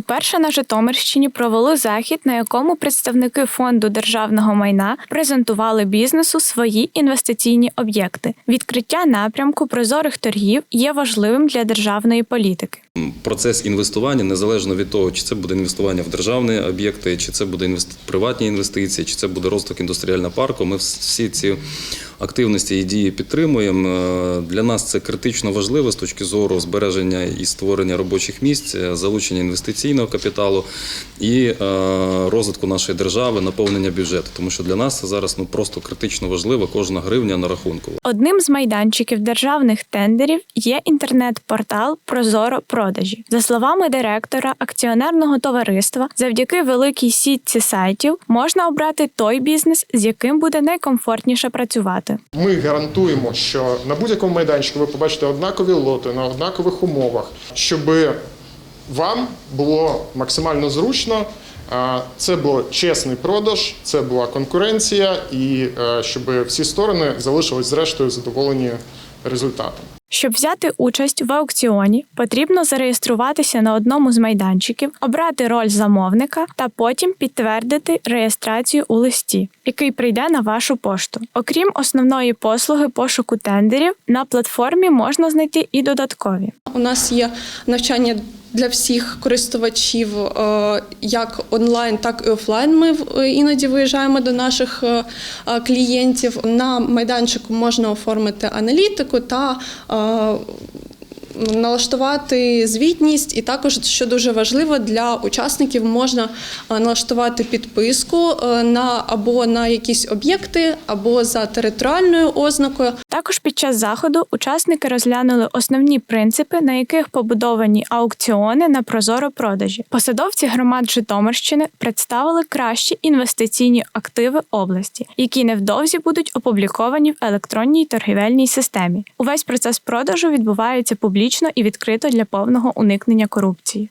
Уперше на Житомирщині провели захід, на якому представники фонду державного майна презентували бізнесу свої інвестиційні об'єкти. Відкриття напрямку прозорих торгів є важливим для державної політики. Процес інвестування незалежно від того, чи це буде інвестування в державні об'єкти, чи це буде приватні інвестиції, чи це буде розвиток індустріального парку. Ми всі ці активності і дії підтримуємо. Е, Для нас це критично важливо з точки зору збереження і створення робочих місць, е, залучення інвестиційного капіталу і е, розвитку нашої держави, наповнення бюджету. Тому що для нас це зараз ну просто критично важливо кожна гривня на рахунку. Одним з майданчиків державних тендерів є інтернет-портал Прозоро продажі. За словами директора акціонерного товариства, завдяки великій сітці сайтів можна обрати той бізнес, з яким буде найкомфортніше працювати. Ми гарантуємо, що на будь-якому майданчику ви побачите однакові лоти на однакових умовах, щоб вам було максимально зручно. Це був чесний продаж, це була конкуренція, і е, щоб всі сторони залишились зрештою задоволені результатом. Щоб взяти участь в аукціоні, потрібно зареєструватися на одному з майданчиків, обрати роль замовника та потім підтвердити реєстрацію у листі, який прийде на вашу пошту. Окрім основної послуги пошуку тендерів, на платформі можна знайти і додаткові. У нас є навчання для всіх користувачів, е, як онлайн, так і офлайн. Ми в- іноді виїжджаємо до наших е, е, клієнтів. На майданчику можна оформити аналітику та е, налаштувати звітність, і також, що дуже важливо для учасників, можна е, налаштувати підписку е, на або на якісь об'єкти, або за територіальною ознакою. Також під час заходу учасники розглянули основні принципи, на яких побудовані аукціони на прозоро продажі. Посадовці громад Житомирщини представили кращі інвестиційні активи області, які невдовзі будуть опубліковані в електронній торгівельній системі. Увесь процес продажу відбувається публічно і відкрито для повного уникнення корупції.